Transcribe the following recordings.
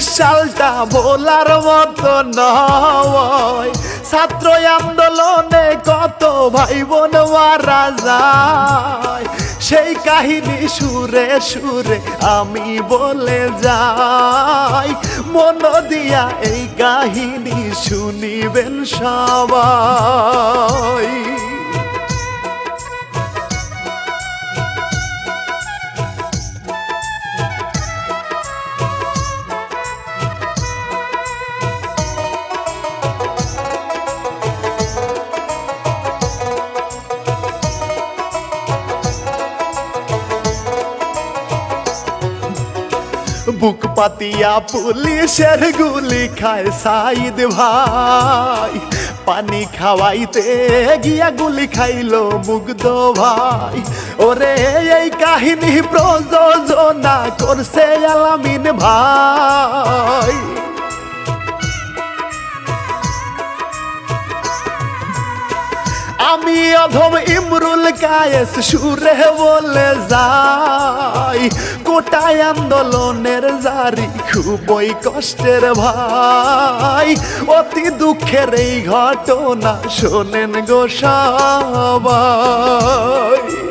সালটা ভোলার মতো নয়। ছাত্র আন্দোলনে কত ভাই বোন মারা যায়। সেই কাহিনী সুরে সুরে আমি বলে যাই। মন দিয়া এই কাহিনী শুনিবেন সবাই। পাতিয়া পুলিশের গুলি খায় সাইদ ভাই। পানি খাওয়াইতে গিয়া গুলি খাইলো মুগ্ধ ভাই। ওরে, এই কাহিনী প্রযোজনা করছে আলামিন ভাই। আমি অধম ইমরুল কায়েস সুরে বলে যাই। কোটায় আন্দোলনের জারি। খুবই কষ্টের ভাই। অতি দুঃখের এই ঘটনা শোনেন গো সবাই।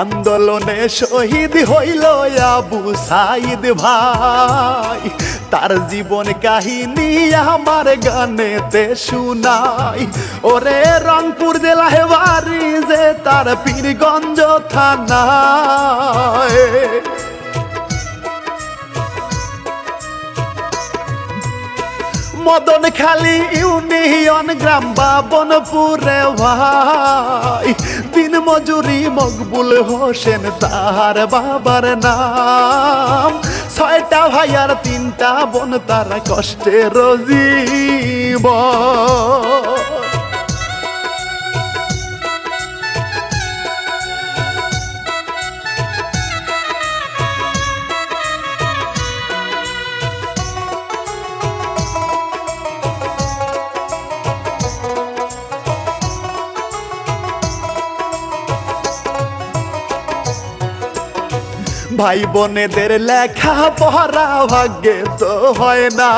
আন্দোলনে শহীদ হইল আবু সাইদ ভাই। তার জীবন কাহিনী আমার গানেতে শুনাই। ওরে রংপুর জেলায় বাড়ি যে তার পীরগঞ্জ থানায়। মদন খালি ইউনিয়ন গ্রাম বাবনপুরে ভাই। দিন মজুরি মকবুল হোসেন তাহার বাবার নাম। ছয়টা ভাই আর তিনটা বোন, তারা কষ্টে রোজীব ভাই বোনেদের লেখা পড়া ভাগ্যে তো হয় না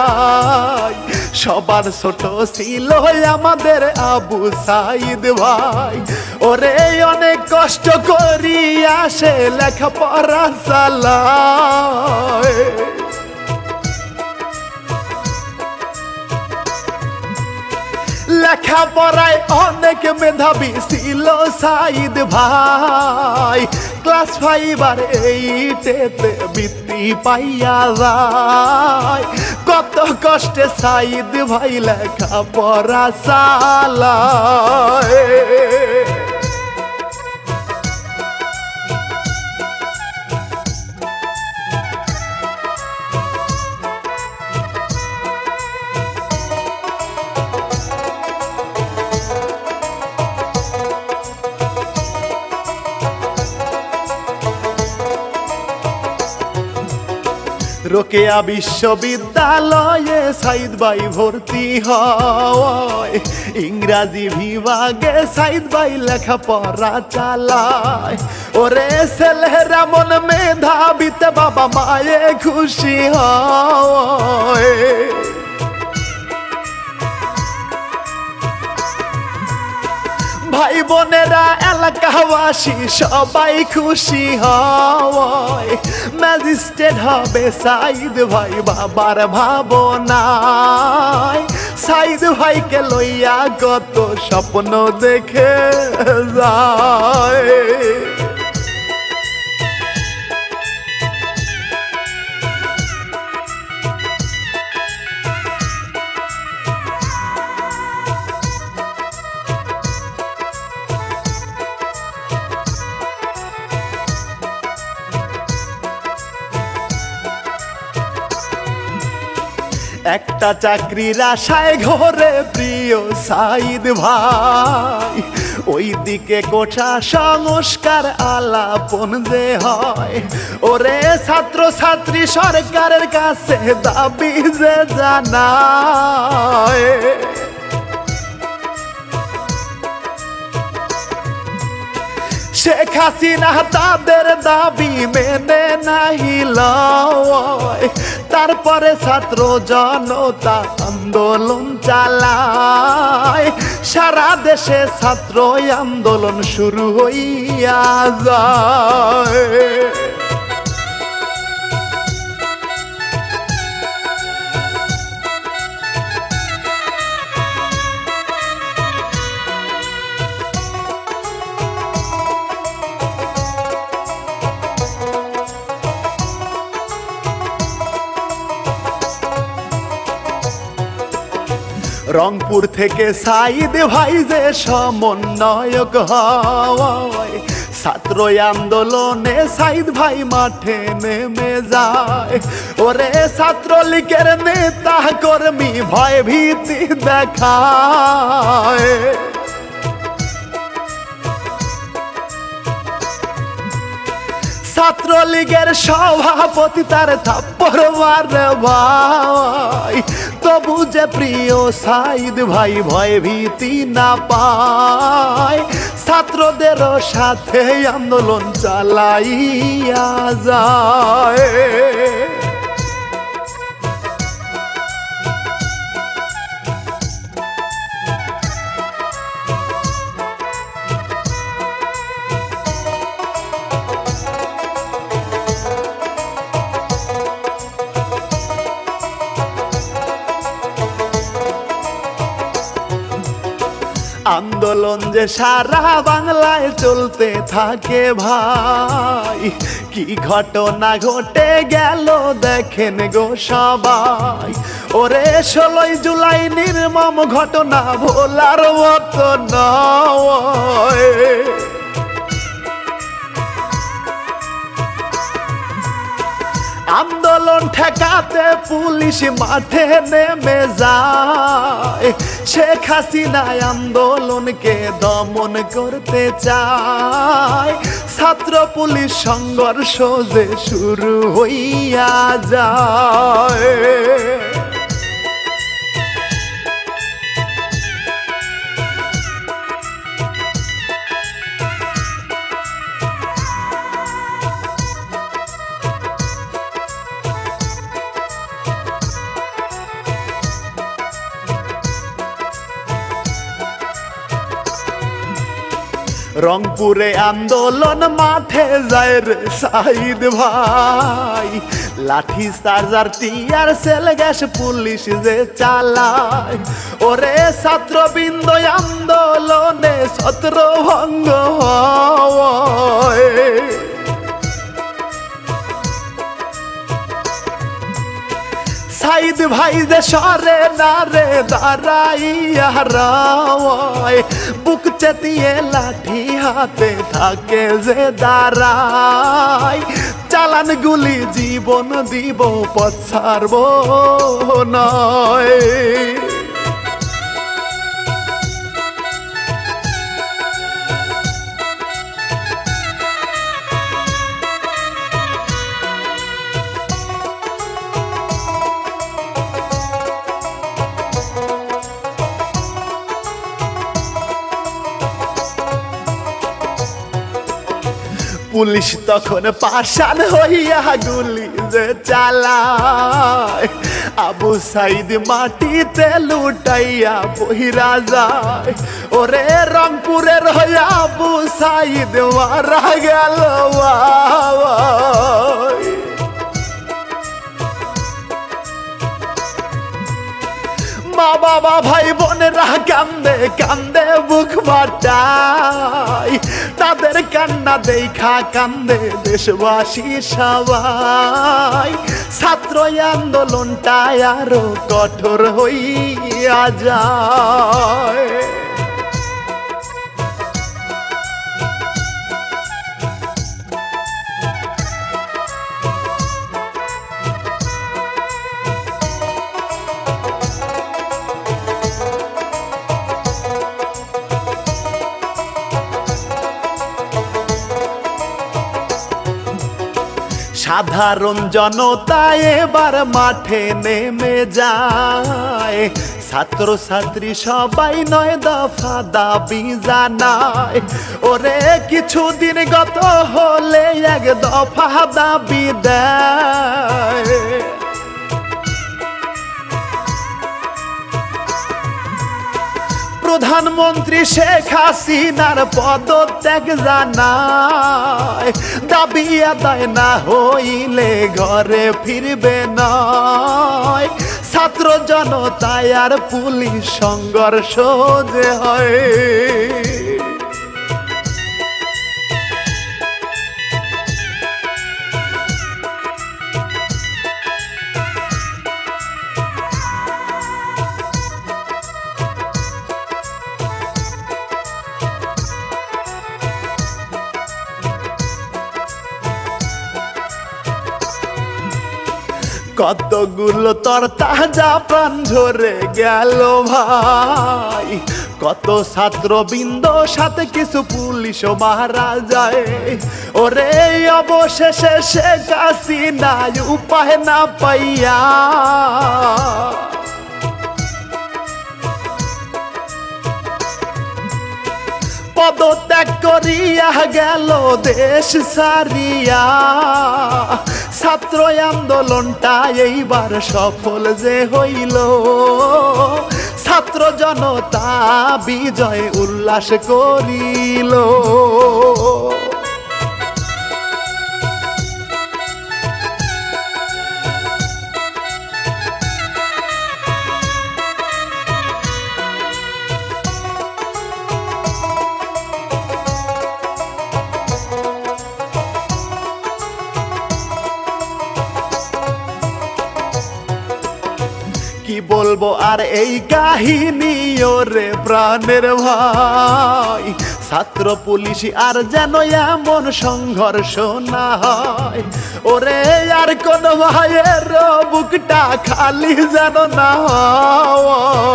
সবার ছোট ছিল আমাদের আবু সাইদ ভাই। ওরে অনেক কষ্ট করি আসে লেখা পড়া চালায়। লেখাপড়ায় অনেক মেধাবী ছিল সাইদ ভাই। ক্লাস ফাইভ আর এইটেতে বৃত্তি পাইয়া যায়। কত কষ্টে সাইদ ভাই লেখা পড়া চালায়। রোকেয়া বিশ্ববিদ্যালয়ে সাইদ বাই ভর্তি হয়। ইংরাজি বিভাগে সাইদ বাই লেখাপড়া চালায়। ওরে ছেলেরা মন মেধাবিতে বাবা মায়ে খুশি হয়। ভাই বোনেরা, এলাকাবাসী, সবাই খুশি হয় ম্যাজিস্ট্রেট হবে সাইদ ভাই বাবার ভাবনায়। সাইদ ভাইকে লইয়া গত স্বপ্ন দেখে যায়। একটা চাকরির আশায় ঘরে প্রিয় সাইদ ভাই। ওই দিকে কোঠা সংস্কার আলাপন যে হয়, ওরে ছাত্র ছাত্রী সরকারের কাছে দাবি যে জানায়। শেখ হাসিনা তাদের দাবি মেনে নাহিল তারপরে ছাত্র জনতা আন্দোলন চালায়। সারা দেশে ছাত্র আন্দোলন শুরু হইয়া যায়। রংপুর থেকে সাইদ ভাই যে সমন্বয়ক হয় ছাত্র আন্দোলনে সাইদ ভাই মাঠে নেমে যায়। ওরে ছাত্রলীগের নেতা কর্মী ভয় ভীতি দেখায়। ছাত্রলীগের সভাপতি তার থাপ্পর মারে ভাই তবু যে প্রিয় সাইদ ভাই ভয় ভীতি না পায়। ছাত্রদের সাথে আন্দোলন চালাইয়া যায়। যে সারা বাংলায় চলতে থাকে ভাই। কি ঘটনা ঘটে গেল দেখেন গো সবাই। ওরে ষোলোই জুলাই নির্মম ঘটনা ভোলার মতো নয়। আন্দোলন ঠেকাতে পুলিশ মাঠে নেমে যায়। শেখ হাসিনায় আন্দোলনকে দমন করতে চায়। ছাত্র পুলিশ সংঘর্ষ যে শুরু হইয়া যায়। রংপুরে আন্দোলন মাঠে যায় রে সাইদ ভাই। লাঠি charger, tear shell, gas police যে চালায়। ওরে ছাত্রবৃন্দ, আন্দোলনে ছত্রভঙ্গ হয়। ভাই যে সরে না রে দাঁড়াইয়া রাওয়ায়, বুক চেতিয়ে লাঠি হাতে থাকে যে দাঁড়াই চালান গুলি জীবন দিব পছারব নয়। পুলিশ তখন পাশান হইয়া গুলি যে চালায়। আবু সাইদ মাটিতে লুটাইয়া বহিরা যায়। ওরে রংপুরের হইয়া আবু সাইদ মারা গেল মা বাবা, ভাই বোনেরা কান্দে কান্দে বুক বাটাই তাদের কান্না দেখা কান্দে দেশবাসী সবাই। ছাত্র আন্দোলনটা আরও কঠোর হইয়া যায়। সাধারণ জনতা এবার মাঠে নেমে যায়। ছাত্র ছাত্রী সবাই নয়, দফা দাবি জানায়। ওরে, কিছুদিন গত হলে এক দফা দাবি দেয়। প্রধানমন্ত্রী শেখ হাসিনার পদত্যাগ জানায়, দাবি আদায় না হইলে ঘরে ফিরবে নয়। ছাত্র জনতায় আর পুলিশ সংঘর্ষ যে হয়। কতগুলো তোর তাজা প্রাণ ঝরে গেল ভাই। কত ছাত্র বিন্দ সাথে কিছু পুলিশ মারা যায়। ওরে, অবশেষে শেখ হাসিনাই উপায় না পাইয়া। পদত্যাগ করিয়া গেল দেশ সারিয়া ছাত্র আন্দোলনটা এইবার সফল যে হইল। ছাত্র জনতা বিজয় উল্লাস করিল। বলব, আর এই কাহিনী ওরে প্রাণের ভাই। ছাত্র, পুলিশ আর যেন এমন সংঘর্ষ না হয়। ওরে আর কোন ভাইয়ের বুকটা খালি যেন না হয়।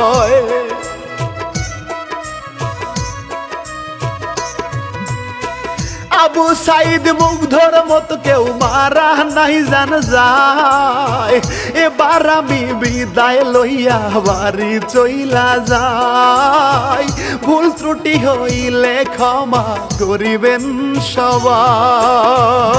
সাইদ মুগ্ধর মতো কেউ মারা নাই জান যায়। এবার আমি বিদায় লইয়া বাড়ি চইলা যাই। ভুল ত্রুটি হইলে ক্ষমা করিবেন সবাই।